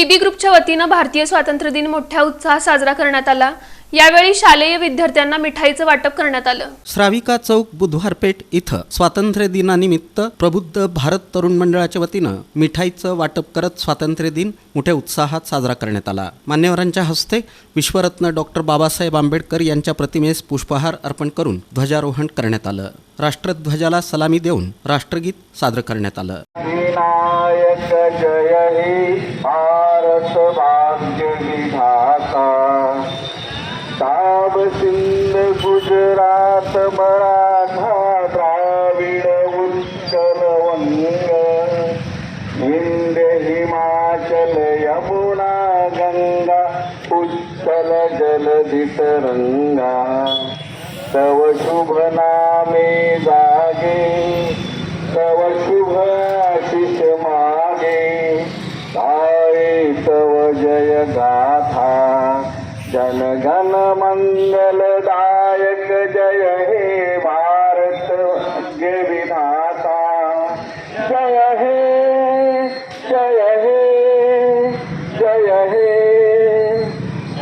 PB ग्रुपच्या वतीनं भारतीय स्वातंत्र्य दिन मोठ्या उत्साहात साजरा करण्यात आला. यावेळी शालेय विद्यार्थ्यांना मिठाईचं वाटप करण्यात आलं. श्राविका चौक बुधवारपेठ इथं स्वातंत्र्य दिनानिमित्त प्रबुद्ध भारत तरुण मंडळाच्या वतीनं मिठाईचं वाटप करत स्वातंत्र्य दिन मोठ्या उत्साहात साजरा करण्यात आला. मान्यवरांच्या हस्ते विश्वरत्न डॉक्टर बाबासाहेब आंबेडकर यांच्या प्रतिमेस पुष्पहार अर्पण करून ध्वजारोहण करण्यात आलं. राष्ट्रध्वजाला सलामी देऊन राष्ट्रगीत सादर करण्यात आलं. पंजाब सिंध गुजरात मराठा द्राविड उत्तर वंग हिंद हिमाचल यमुना गंगा उत्तल जलधितरंगा तव शुभ नाम जागे तव शुभ आशिष मागे गाये तव जय गाथा जन गण मंगलदायक जय हे भारत विधाता। जय हे जय हे जय हे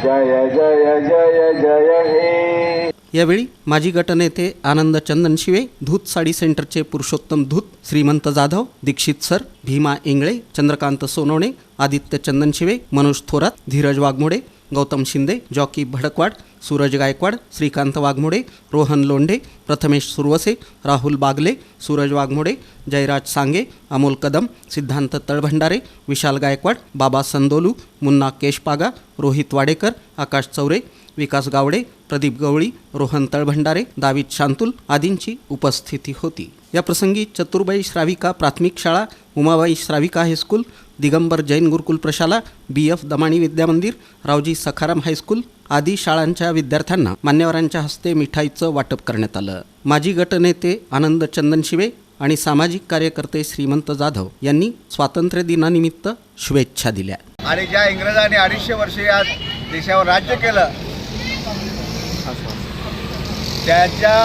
जय जय जय जय हे। यावेळी माजी गटनेते आनंद चंदन शिवे धूत साडी सेंटरचे पुरुषोत्तम धूत श्रीमंत जाधव दीक्षित सर भीमा इंगळे चंद्रकांत सोनवणे आदित्य चंदन शिवे मनोज थोरात धीरज वाघमोडे गौतम शिंदे जॉकी भडकवाड सूरज गायकवाड श्रीकांत वाघमोडे रोहन लोंढे प्रथमेश सुरवसे राहुल बागले सूरज वाघमोडे जयराज सांगे अमोल कदम सिद्धांत तळभंडारे विशाल गायकवाड बाबा संदोलू मुन्ना केशपागा रोहित वाडेकर आकाश चौरे विकास गावडे प्रदीप गवळी रोहन तळभंडारे दावीद शांतुल आदींची उपस्थिती होती. या प्रसंगी चतुर्बाई श्राविका प्राथमिक शाळा Umabai Shravika high school Digambar Jain Gurukul Prashala B F Damani Vidyamandir Raoji Sakharam high school आदी शाळांच्या विद्यार्थ्यांना मान्यवरांच्या हस्ते मिठाईचं वाटप करण्यात आलं. माजी गटनेते आनंद चंदनशिवे आणि सामाजिक कार्यकर्ते श्रीमंत जाधव यांनी स्वातंत्र्य दिनानिमित्त शुभेच्छा दिल्या. आणि ज्या इंग्रजांनी अडीचशे वर्ष या देशावर राज्य केलं त्याच्या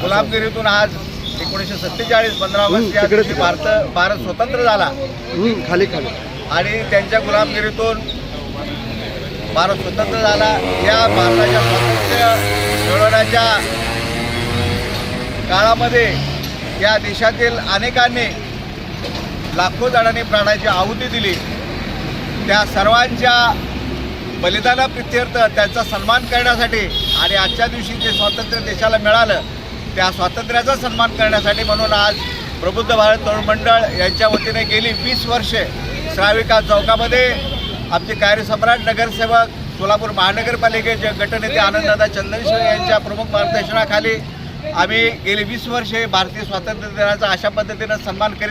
गुलामगिरीतून आज एकोणीसशे सत्तेचाळीस पंधरा ऑगस्ट या दिवशी भारत भारत स्वतंत्र झाला. खाली खाली. आणि त्यांच्या गुलामगिरीतून भारत स्वतंत्र झाला. या भारताच्या स्वातंत्र्य मिळवण्याच्या काळामध्ये या देशातील अनेकांनी लाखो जणांनी प्राणाची आहुती दिली. त्या सर्वांच्या बलिदानाप्रित्यर्थ त्यांचा सन्मान करण्यासाठी आणि आजच्या दिवशी जे स्वातंत्र्य देशाला मिळालं त्या स्वातंत्र्याचा सन्मान करण्यासाठी म्हणून आज प्रबुद्ध भारत तरुण मंडळ यांच्या वतीने गेली वीस वर्षे श्राविका चौकामध्ये. आमचे कार्यसम्राट नगरसेवक सोलापूर महानगरपालिकेचे गटनेते आनंददादा चंदनेश्वर यांच्या प्रमुख मार्गदर्शनाखाली आम्ही गेली वीस वर्षे भारतीय स्वातंत्र्य दिनाचा अशा पद्धतीनं सन्मान करीत